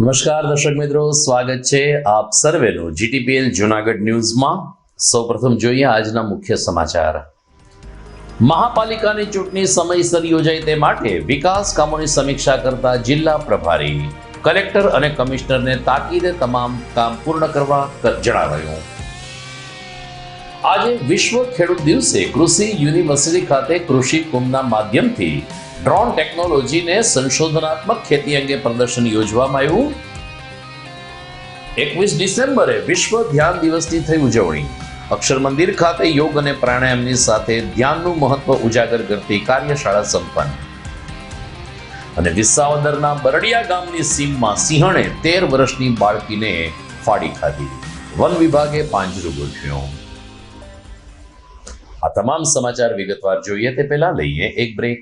નમસ્કાર દર્શક મિત્રો, સ્વાગત છે આપ સર્વેનું જીટીપીએલ જુનાગઢ ન્યૂઝમાં. સૌપ્રથમ જોઈએ આજના મુખ્ય સમાચાર. મહાપાલિકાની ચૂંટણી સમયસર યોજાય તે માટે વિકાસ કામોની સમીક્ષા કરતા જિલ્લા પ્રભારી, કલેક્ટર અને કમિશનરને તાકીદે તમામ કામ પૂર્ણ કરવા જણાવ્યું. આજે વિશ્વ ખેડૂત દિવસે કૃષિ યુનિવર્સિટી ખાતે કૃષિ કુંભના માધ્યમથી ડ્રોન ટેકનોલોજીને સંશોધનાત્મક ખેતી અંગે પ્રદર્શન યોજવામાં આવ્યું. એકવીસ ડિસેમ્બરે વિશ્વ ધ્યાન દિવસની થઈ ઉજવણી. અક્ષર મંદિર ખાતે યોગ અને પ્રાણાયામની સાથે ધ્યાનનું મહત્વ ઉજાગર કરતી કાર્યશાળા સંપન્ન. અને વિસાવદરના બરડિયા ગામની સીમમાં સિંહણે તેર વર્ષની બાળકીને ફાડી ખાધી. વન વિભાગે પાંજરું ગોઠવ્યું. આ તમામ સમાચાર વિગતવાર જોઈએ તે પહેલા લઈએ એક બ્રેક